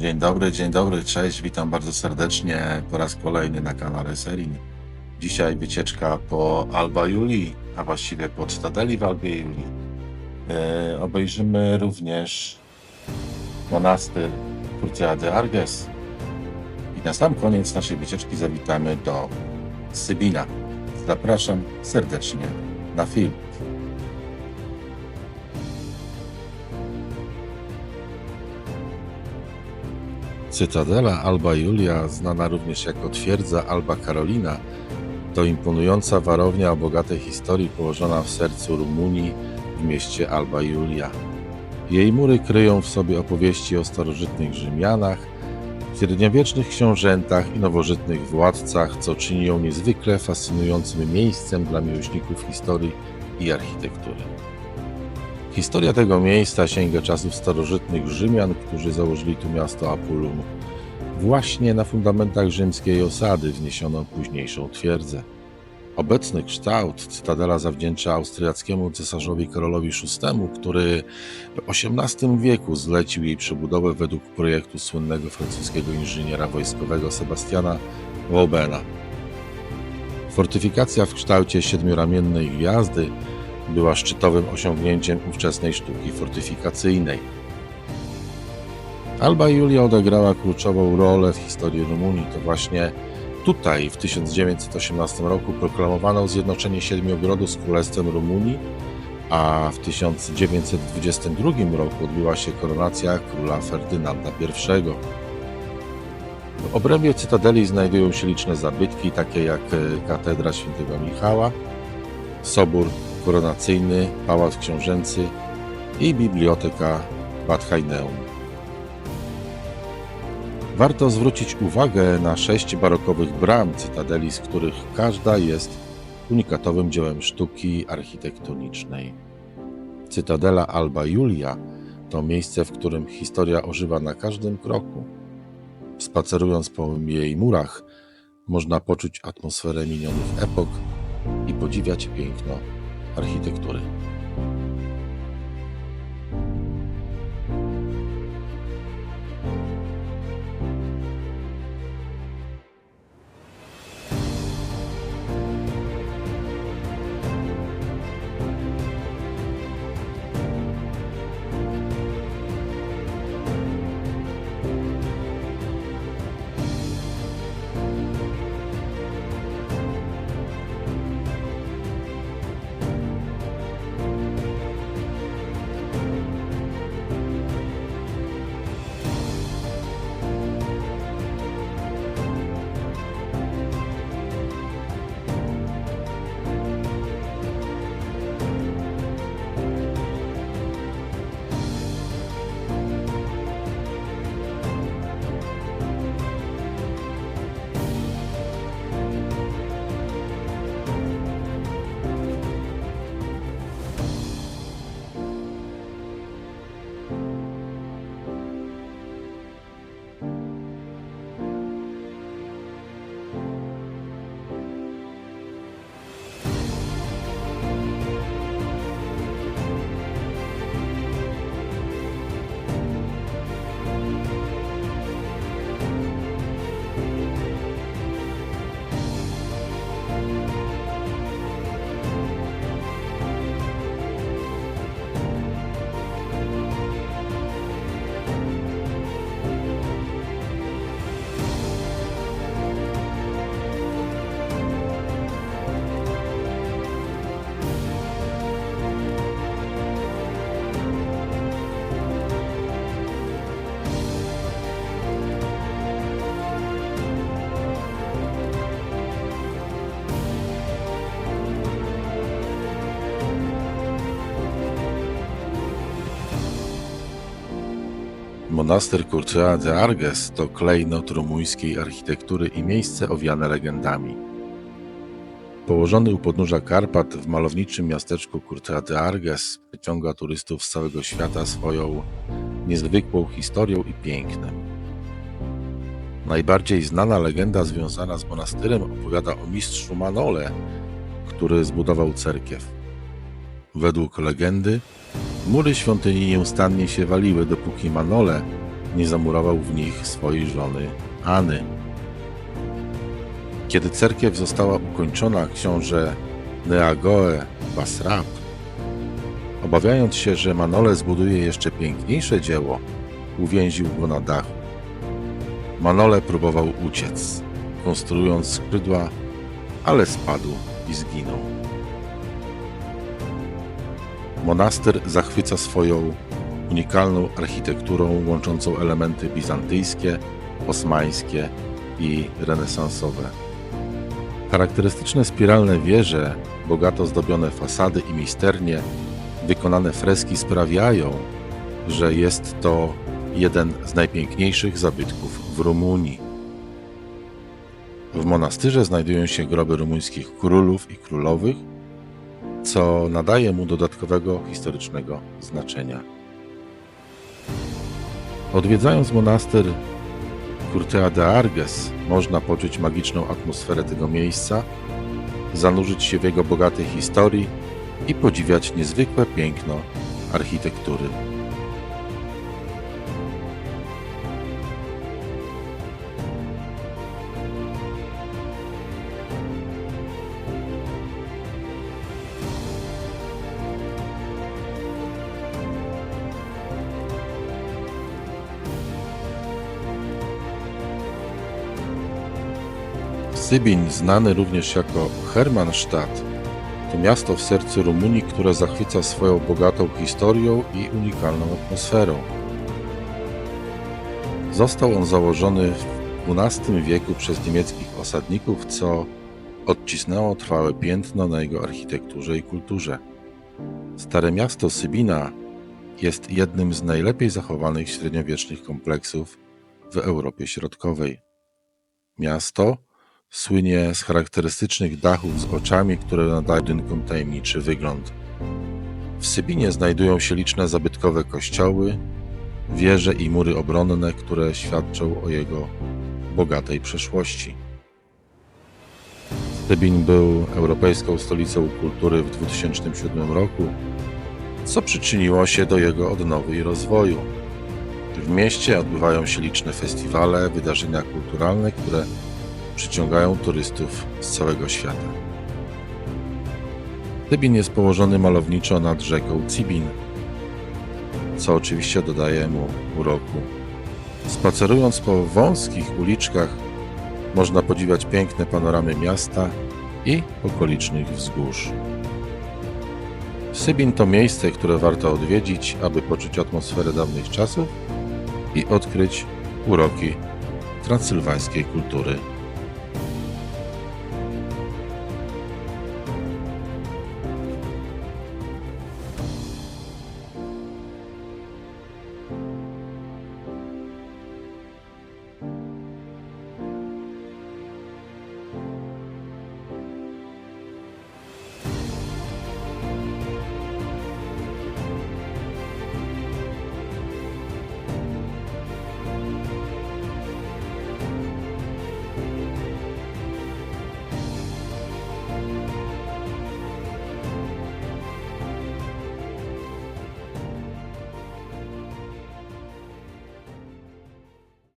Dzień dobry, dzień dobry, cześć, witam bardzo serdecznie po raz kolejny na kanale Serin. Dzisiaj wycieczka po Alba Julii, a właściwie po Cytadeli w Albie Julii. E, obejrzymy również monastyr Curtea de Arges i na sam koniec naszej wycieczki zawitamy do Sybina. Zapraszam serdecznie na film. Cytadela Alba Julia, znana również jako twierdza Alba Karolina, to imponująca warownia o bogatej historii położona w sercu Rumunii w mieście Alba Julia. Jej mury kryją w sobie opowieści o starożytnych Rzymianach, średniowiecznych książętach i nowożytnych władcach, co czyni ją niezwykle fascynującym miejscem dla miłośników historii i architektury. Historia tego miejsca sięga czasów starożytnych Rzymian, którzy założyli tu miasto Apulum. Właśnie na fundamentach rzymskiej osady wzniesiono późniejszą twierdzę. Obecny kształt Cytadela zawdzięcza austriackiemu cesarzowi Karolowi VI, który w XVIII wieku zlecił jej przebudowę według projektu słynnego francuskiego inżyniera wojskowego Sebastiana Waubena. Fortyfikacja w kształcie siedmioramiennej gwiazdy była szczytowym osiągnięciem ówczesnej sztuki fortyfikacyjnej. Alba Julia odegrała kluczową rolę w historii Rumunii. To właśnie tutaj w 1918 roku proklamowano zjednoczenie siedmiu ogrodów z Królestwem Rumunii, a w 1922 roku odbyła się koronacja króla Ferdynanda I. W obrębie cytadeli znajdują się liczne zabytki, takie jak katedra świętego Michała, sobór koronacyjny, pałac książęcy i biblioteka Bad Haineum. Warto zwrócić uwagę na sześć barokowych bram cytadeli, z których każda jest unikatowym dziełem sztuki architektonicznej. Cytadela Alba Julia to miejsce, w którym historia ożywa na każdym kroku. Spacerując po jej murach, można poczuć atmosferę minionych epok i podziwiać piękno architektury. Monastyr Curtea de Arges to klejnot rumuńskiej architektury i miejsce owiane legendami. Położony u podnóża Karpat w malowniczym miasteczku Curtea de Arges przyciąga turystów z całego świata swoją niezwykłą historią i pięknem. Najbardziej znana legenda związana z monastyrem opowiada o mistrzu Manole, który zbudował cerkiew. Według legendy mury świątyni nieustannie się waliły, dopóki Manole nie zamurował w nich swojej żony Any. Kiedy cerkiew została ukończona, książę Neagoe Basrab, obawiając się, że Manole zbuduje jeszcze piękniejsze dzieło, uwięził go na dachu. Manole próbował uciec, konstruując skrzydła, ale spadł i zginął. Monastyr zachwyca swoją unikalną architekturą łączącą elementy bizantyjskie, osmańskie i renesansowe. Charakterystyczne spiralne wieże, bogato zdobione fasady i misternie wykonane freski sprawiają, że jest to jeden z najpiękniejszych zabytków w Rumunii. W monastyrze znajdują się groby rumuńskich królów i królowych, co nadaje mu dodatkowego historycznego znaczenia. Odwiedzając monastyr Curtea de Arges można poczuć magiczną atmosferę tego miejsca, zanurzyć się w jego bogatej historii i podziwiać niezwykłe piękno architektury. Sybiń, znany również jako Hermannstadt, to miasto w sercu Rumunii, które zachwyca swoją bogatą historią i unikalną atmosferą. Został on założony w XII wieku przez niemieckich osadników, co odcisnęło trwałe piętno na jego architekturze i kulturze. Stare miasto Sybina jest jednym z najlepiej zachowanych średniowiecznych kompleksów w Europie Środkowej. Miasto słynie z charakterystycznych dachów z oczami, które nadają rynkom tajemniczy wygląd. W Sybinie znajdują się liczne zabytkowe kościoły, wieże i mury obronne, które świadczą o jego bogatej przeszłości. Sybin był europejską stolicą kultury w 2007 roku, co przyczyniło się do jego odnowy i rozwoju. W mieście odbywają się liczne festiwale, wydarzenia kulturalne, które przyciągają turystów z całego świata. Tybin jest położony malowniczo nad rzeką Cibin, co oczywiście dodaje mu uroku. Spacerując po wąskich uliczkach, można podziwiać piękne panoramy miasta i okolicznych wzgórz. Sybin to miejsce, które warto odwiedzić, aby poczuć atmosferę dawnych czasów i odkryć uroki transylwańskiej kultury